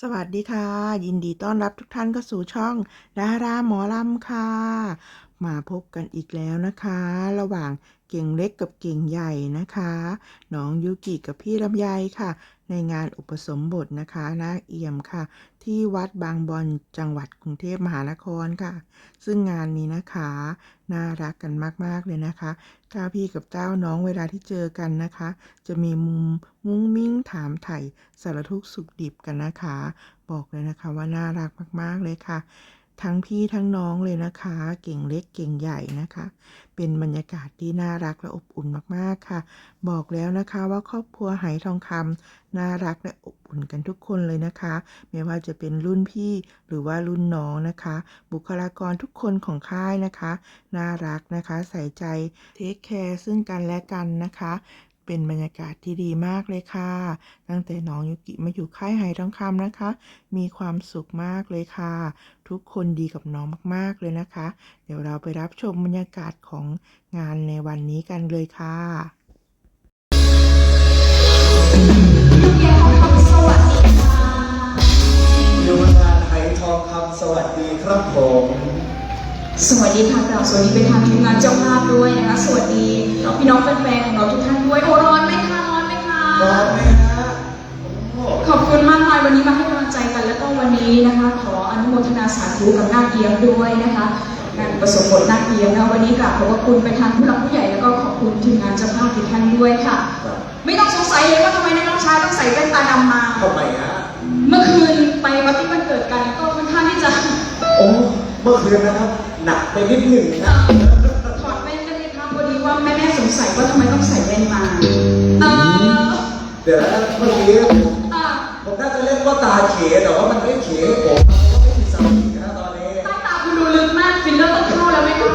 สวัสดีค่ะ ยินดีต้อนรับทุกท่านเข้าสู่ช่องดาราหมอลำค่ะ มาพบกันอีกแล้วนะคะ ระหว่างเก่งเล็กกับเก่งใหญ่นะคะ น้องยูกิกับพี่ลำไยค่ะ ในงานอุปสมบทนะคะนาเอี่ยมค่ะ ที่วัดบางบอนจังหวัดกรุงเทพมหานครค่ะ ซึ่งงานนี้นะคะ น่ารักกันมาก ๆ เลยนะคะถ้าพี่กับเจ้าน้องเวลาที่เจอกันนะคะ จะมีมุมมุ้งมิ้งถามไถ่สารทุกข์สุขดิบกันนะคะ บอกเลยนะคะว่าน่ารักมาก ๆ เลยค่ะ ทั้งพี่ทั้งน้องเลยนะคะ เก่งเล็กเก่งใหญ่นะคะ เป็นบรรยากาศที่น่ารักและอบอุ่นมากๆค่ะ บอกแล้วนะคะว่าครอบครัวไหทองคำน่ารักและอบอุ่นกันทุกคนเลยนะคะ ไม่ว่าจะเป็นรุ่นพี่หรือว่ารุ่นน้องนะคะ บุคลากรทุกคนของค่ายนะคะ น่ารักนะคะ ใส่ใจเทคแคร์ซึ่งกันและกันนะคะ เป็นบรรยากาศที่ดีมากเลยค่ะ ตั้งแต่น้องยุกิมาอยู่ค่ายไหทองคำนะคะ มีความสุขมากเลยค่ะ ทุกคนดีกับน้องมากๆเลยนะคะ เดี๋ยวเราไปรับชมบรรยากาศของงานในวันนี้กันเลยค่ะโยธาไทยทองคำสวัสดีครับผม สวัสดีค่ะกราบสวัสดีเป็นทางทีมงานเจ้าภาพด้วยนะคะ สวัสดีพี่น้องแฟนๆของเราทุกท่านด้วย โอ้ร้อนไหมคะร้อนไหมคะร้อนไหมฮะโอ้ขอบคุณมากมายวันนี้มาให้กำลังใจกัน แล้วก็วันนี้นะคะ ขออนุโมทนาสาธุกับนาคเยียมด้วยนะคะงานประสมบทนาคเยียมนะวันนี้กราบขอบพระคุณไปทางผู้หลักผู้ใหญ่แล้วก็ขอบคุณทีมงานเจ้าภาพทุกท่านด้วยค่ะครับไม่ต้องสงสัยเลยว่าทำไมนักร้องชายต้องใส่แว่นตาดำมาทำไมฮะเมื่อคืนไปปาร์ตี้วันเกิดกันก็ค่อนข้างที่จะโอ้เมื่อคืนนะครับ หนักไปนิดหนึ่งนะถอดแว่นกันเลยค่ะพอดีว่าแม่แม่ๆสงสัยว่าทำไมต้องใส่แว่นมาเออเดี๋ยวนะเมื่อกี้ผมอะผมน่าจะเล่นว่าตาเขแต่ว่ามันไม่เขผมมันก็ไม่มีสมาธินะตอนนี้ใต้ตาคุณดูลึกมากฟิลเลอร์ต้องเข้าแล้วไหมคะ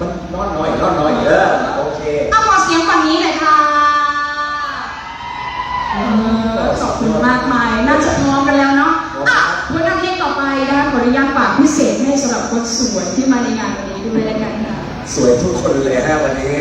มันนอนหน่อยนอนหน่อยเออโอเคเอาขอเสียงฝั่งนี้หน่อยค่ะเออขอบคุณมากมายน่าจะพร้อมกันแล้ว พิเศษให้สำหรับคนสวยที่มาในงานวันนี้ด้วยแล้วกันค่ะ สวยทุกคนเลยฮะวันนี้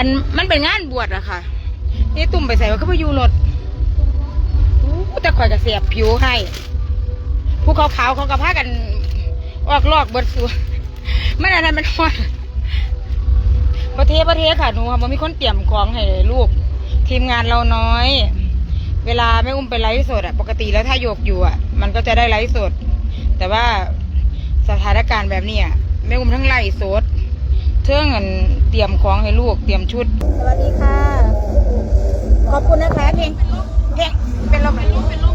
อันมันเป็นงานบวชอะค่ะนี่ตุ่มไปใส่ว่าเขาไปอยู่รถอู้แต่คอยจะเสียบผิวให้ ผู้ขาวๆเขาก็พากัน ออกลอกเบิดสูไม่นานนั้นมันฮอดประเทศประเทศค่ะหนูค่ะมันมีคนเตรียมของให้ลูก ทีมงานเราน้อย เวลาแม่อุ้มไปไลฟ์สดอะปกติแล้วถ้าโยกอยู่อะมันก็จะได้ไลฟ์สด แต่ว่าสถานการณ์แบบเนี้ยแม่อุ้มทั้งไลฟ์สด เทื่องเงินเตรียมของให้ลูกเตรียมชุด สวัสดีค่ะ ขอบคุณนะคะเพลงเพลงเป็นลม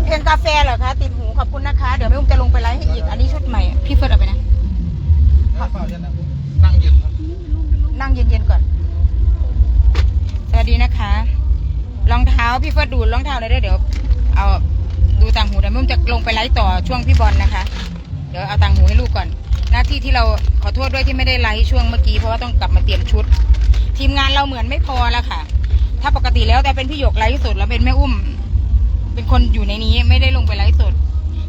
เพลงกาแฟเหรอคะติดหูขอบคุณนะคะ เดี๋ยวแม่อุ้มจะลงไปไลฟ์ให้อีก อันนี้ชุดใหม่พี่เฟิร์สเอาไปนะนั่งเย็นๆก่อน สวัสดีนะคะ รองเท้าพี่เฟิร์สดูรองเท้าเลยได้อเดี๋ยวเอาดูต่างหูเดี๋ยวแม่อุ้มจะลงไปไลฟ์ต่อช่วงพี่บอลนะคะ เดี๋ยวเอาต่างหู ที่ที่เราขอโทษด้วยที่ไม่ได้ไลฟ์ช่วงเมื่อกี้เพราะว่าต้องกลับมาเตรียมชุด ทีมงานเราเหมือนไม่พอแล้วค่ะ ถ้าปกติแล้วแต่เป็นพี่หยกไลฟ์สดแล้วเป็นแม่อุ้ม เป็นคนอยู่ในนี้ไม่ได้ลงไปไลฟ์สด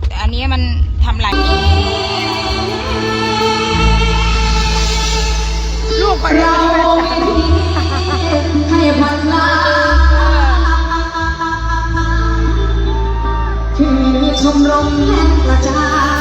แต่อันนี้มันทำหลายลูกก่อนเราให้พันลาคือชมรมแห่งกระจาย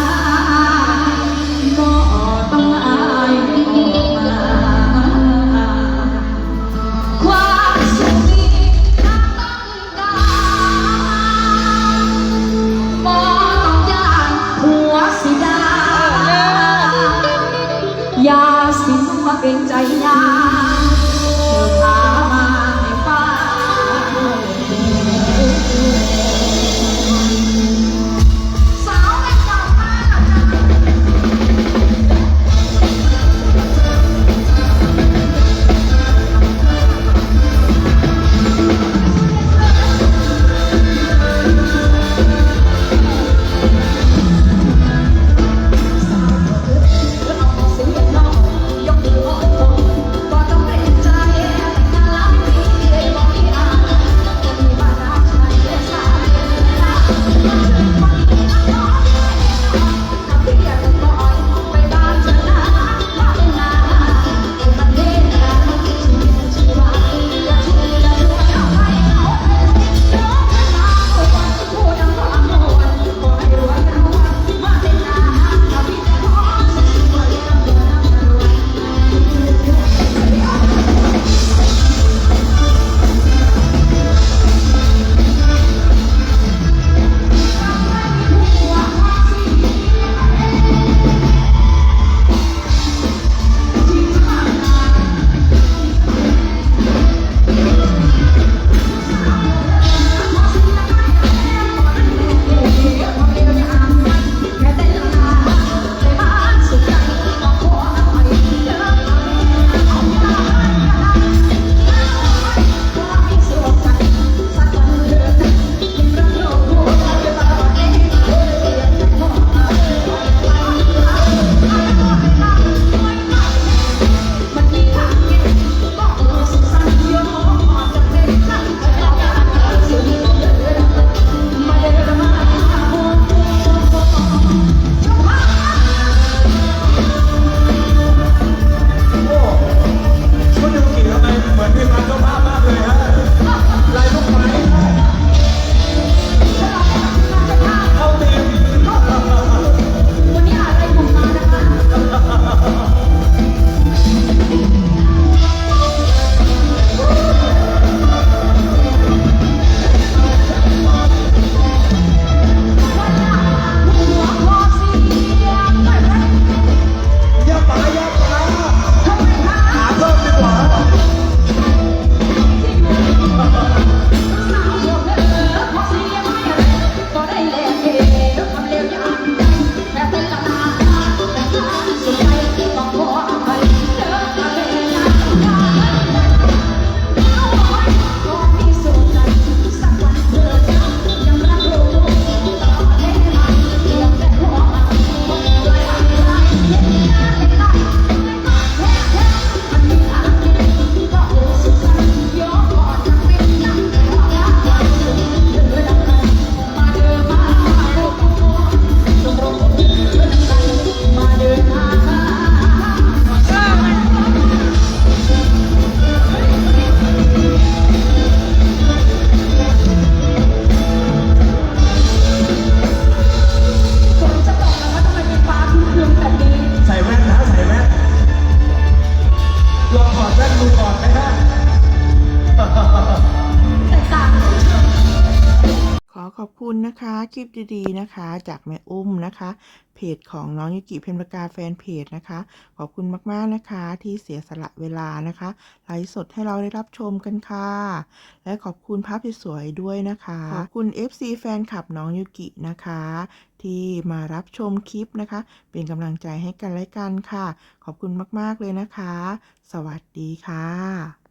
สิมาเป็นใจยา คลิปดีๆนะคะ จากแม่อุ้มนะคะ เพจของน้องยุกิเพนประกาแฟนเพจนะคะ ขอบคุณมากๆนะคะ ที่เสียสละเวลานะคะไลฟ์สดให้เราได้รับชมกันค่ะ และขอบคุณภาพสวยๆด้วยนะคะ ขอบคุณ FC แฟนคลับน้องยุกินะคะ ที่มารับชมคลิปนะคะ เป็นกำลังใจให้กันและกันค่ะ ขอบคุณมากๆเลยนะคะ สวัสดีค่ะ